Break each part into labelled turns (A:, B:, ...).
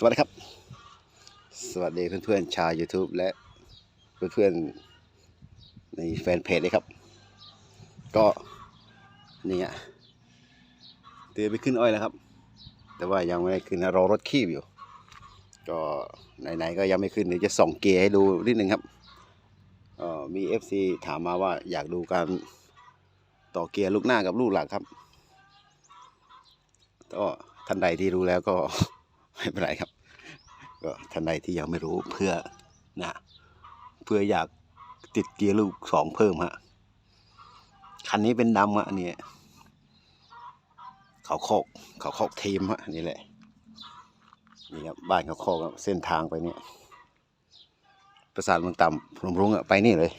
A: สวัสดีครับ สวัสดีเพื่อนๆชาว YouTube และเพื่อนๆในแฟนเพจเลยครับ ก็นี่อะเตรียมไปขึ้นอ้อยแล้วครับ แต่ว่ายังไม่ได้ขึ้นนะรอรถคีบอยู่ ก็ไหนๆก็ยังไม่ขึ้นเดี๋ยวจะส่องเกียร์ให้ดูนิดนึงครับเอ่อมี FC ถามมาว่าอยากดูการต่อเกียร์ลูกหน้ากับลูกหลังครับก็ท่านใดที่รู้แล้วก็ ไม่เป็นไรครับ ก็ท่านใดที่ยังไม่รู้เพื่อนะเพื่ออยากติดเกียร์ลูกสองเพิ่มฮะคันนี้เป็นดำฮะอันนี้เขาโคกเขาโคกทีมฮะนี่แหละนี่ครับบ้านเขาโคกเส้นทางไปเนี่ยประสาทเมืองต่ำพรมรุ้งอะไปนี่เลย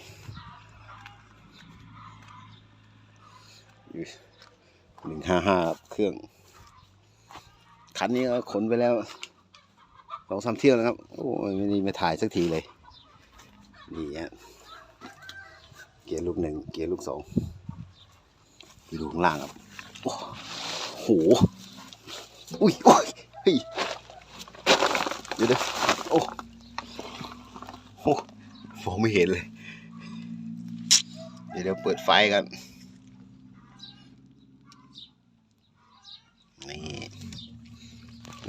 A: หนึ่งห้าห้าเครื่อง คันนี้ก็ขนไปแล้วสองสามเที่ยวแล้วครับ โอ้ยไม่นี่ไม่ถ่ายสักทีเลยนี่ฮะเกียร์ลูกหนึ่งเกียร์ลูกสองดูข้างล่างครับโอ้โหอุ้ยโอ้ยเฮ้ยเดี๋ยวเดี๋ยวโอ้โหมองไม่เห็นเลย เดี๋ยวเดี๋ยวเปิดไฟกัน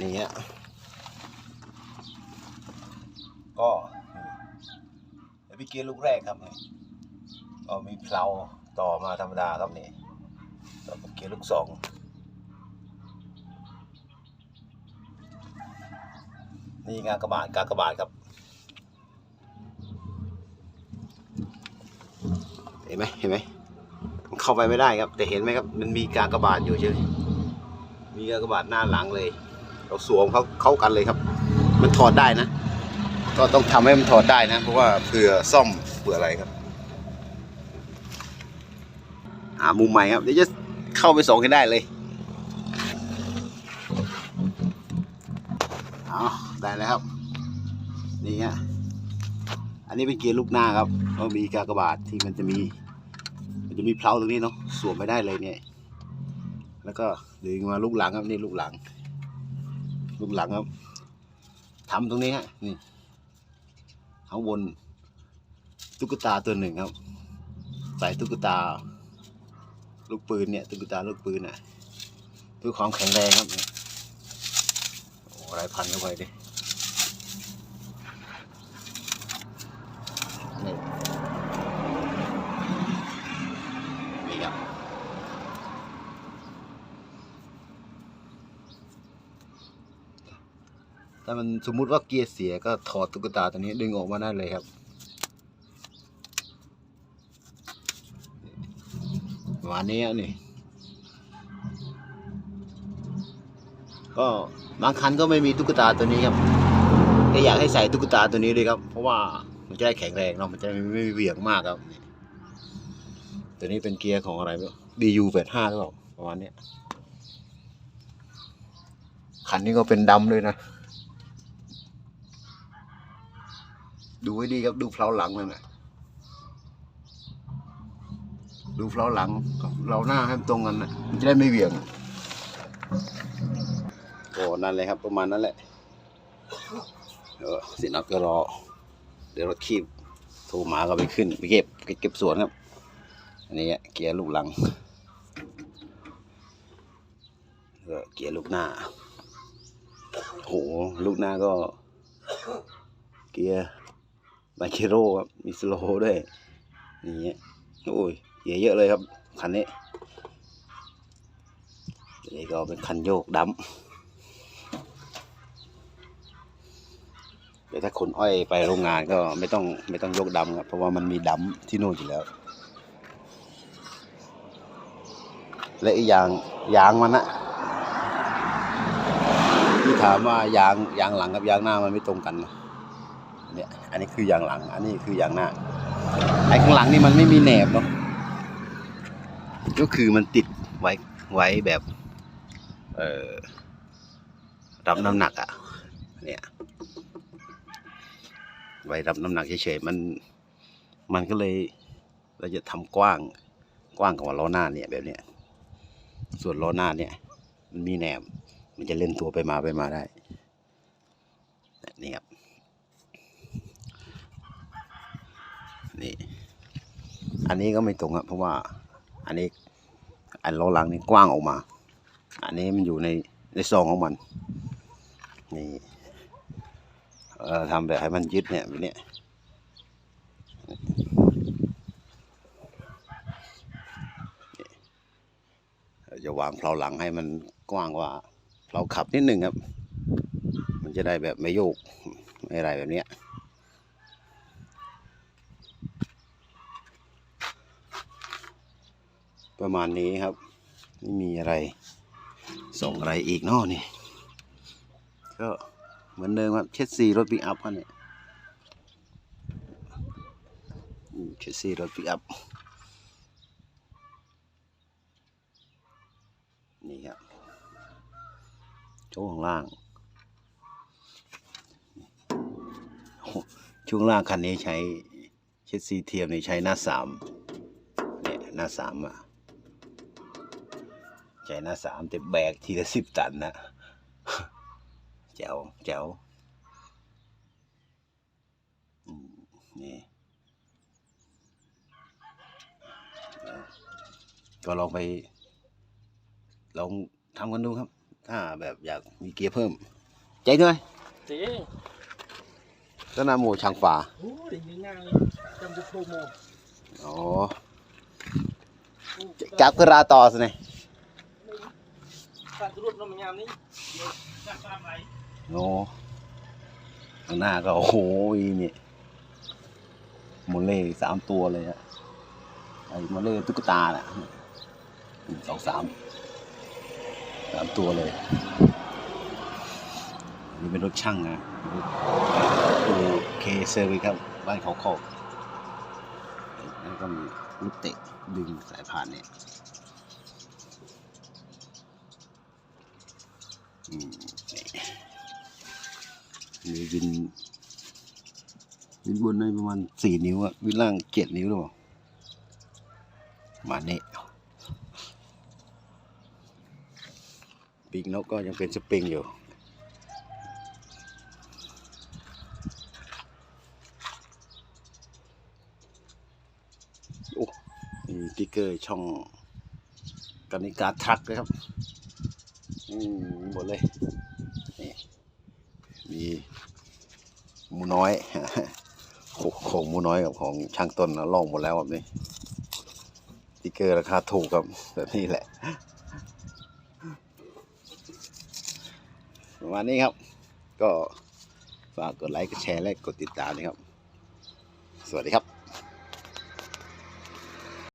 A: นี่ฮะก็นี่พี่เกียร์ลูกแรกครับนี่ก็มีเพลาต่อมาธรรมดาครับนี่แล้วก็เกียร์ลูกสองนี่งากระบาดกากระบาดครับ เห็นไหมเห็นไหมเข้าไปไม่ได้ครับ แต่เห็นไหมครับ มันมีกากระบาดอยู่ใช่ไหมมีกากระบาทหน้าหลังเลย เราสวมเขาเข้ากันเลยครับ มันถอดได้นะ ก็ต้องทำให้มันถอดได้นะ เพราะว่าเผื่อซ่อมเผื่ออะไรครับอ่ามุมใหม่ครับเดี๋ยวจะเข้าไปส่องให้ได้เลยเอาได้แล้วครับ นี่ฮะอันนี้เป็นเกียร์ลูกหน้าครับก็มีกากบาทที่มันจะมี มันจะมีเพลาตรงนี้เนาะสวมไม่ได้เลยเนี่ย แล้วก็ดึงมาลูกหลังครับนี่ลูกหลัง ลูกหลังครับทำตรงนี้ฮะนี่ข้างบนตุ๊กตาตัวหนึ่งครับ ใส่ตุ๊กตา ลูกปืนเนี่ย ตุ๊กตาลูกปืนอะเพื่อความแข็งแรงครับโอ้อะไรพันเข้าไปดินี่นี่ครับ ถ้ามันสมมุติว่าเกียร์เสียก็ถอดตุ๊กตาตัวนี้ดึงออกมาได้เลยครับประมาณนี้อะนี่ ก็บางคันก็ไม่มีตุ๊กตาตัวนี้ครับก็อยากให้ใส่ตุ๊กตาตัวนี้เลยครับ เพราะว่ามันจะได้แข็งแรงเนาะมันจะไม่ไม่เหวี่ยงมากครับ ตัวนี้เป็นเกียร์ของอะไรไม่รู้ DU แปดห้าหรือเปล่าประมาณนี้คันนี้ก็เป็นดำเลยนะ ดูไว้ดีครับดูเพลาหลังนั่นะดูเพลาหลังเราหน้าให้มันตรงกันนะมันจะได้ไม่เหวี่ยงโอ้นั่นเลยครับ ประมาณนั้นแหละเออสินับก็รอ เดี๋ยวรถคีบโทรหมาก็ไปขึ้นไปเก็บเก็บสวนครับ อันนี้เกียร์ลูกหลังก็เกียร์ลูกหน้าโหลูกหน้าก็ เกียร์ ไบเคโร่ครับมีสโลด้วยนี่เงี้ยโอ้ยเยเยอะเลยครับ คันนี้นนี้ก็เป็นคันโยกดำเดี๋ยวถ้าขนอ้อยไปโรงงานก็ไม่ต้องไม่ต้องยกดำครับเพราะว่ามันมีดำที่โน่นอยู่แล้ว และอีกอย่างยางมันนะที่ถามว่ายางยางหลังกับยางหน้ามันไม่ตรงกันนะ เนี่ยอันนี้คือยางหลัง อันนี้คือยางหน้าไอ้ข้างหลังนี่มันไม่มีแหนบเนาะก็คือมันติดไว้ไว้แบบ เอ่อรับน้ำหนักอะ่ะ เนี่ย ไว้รับน้ำหนักเฉยๆมัน มันก็เลยเราจะทำกว้างกว้างกว่าล้อหน้าเนี่ยแบบเนี้ยส่วนล้อหน้าเนี่ย มันมีแหนบ มันจะเล่นตัวไปมาไปมาได้นี่ครับ นี่ อันนี้ก็ไม่ตรงครับเพราะว่าอันนี้อันล้อหลังนี่กว้างออกมา อันนี้มันอยู่ในในซองของมัน นี่เอ่อทำแบบให้มันยึดเนี่ยแบบนี้จะวางเพลาหลังให้มันกว้างกว่าเพลาขับนิดนึงครับ มันจะได้แบบไม่โยกไม่อะไรแบบเนี้ย ประมาณนี้ครับไม่มีอะไร ส่งอะไรอีกนอกนี่ ก็เหมือนเดิมครับเช็ดซีรถปิกอัพครับเนี่ยเช็ดซีรถปิกอัพนี่ครับช่วงล่างช่วงล่างคันนี้ใช้เช็ดซีเทียมนี่ใช้หน้าสามเนี่ยหน้าสามอะ ใช้หน้าสามแต่แบกทีละสิบตันนะแจ๋วแจ๋วอืมนี่ก็ลองไป ลองทำกันดูครับ ถ้าแบบอยากมีเกียร์เพิ่ม ใจด้วย
B: เจ๊
A: ก็นาโมช่างฝา
B: โอ้ยยังไงจำจะโปรโมท
A: อ๋อจับกระราต่อสิเนี่ย
B: การตรวจน้ำมันยามนี้จับตามไหล
A: โอ้ข้างหน้าก็โอ้โหนี่โมเล่สามตัวเลยอะไอ้โมเล่ตุ๊กตาน่ะหนึ่งสองสามสามตัวเลยนี่เป็นรถช่างนะตูเคเซอร์วิครับ บ้านเขาโคกแล้วก็มีลูกเตะดึงสายพานเนี่ย มนี่มีวิน วินบนในประมาณสี่นิ้วอะวินล่างเจ็ดนิ้วหรือเปล่ามาณนี้ปีกนกก็ยังเป็นสปริงอยู่โอ้มีติ๊กเกอร์ช่องกนิการทรัคเลยครับ อืมหมดเลยนี่มีหมูน้อยของหมูน้อยกับของช่างต้นนะลองหมดแล้วแบบนี้ติเกอร์ราคาถูกครับแบบนี้แหละประมาณนี้ครับ ก็ฝากกดไลค์กดแชร์และกดติดตามนะครับ สวัสดีครับ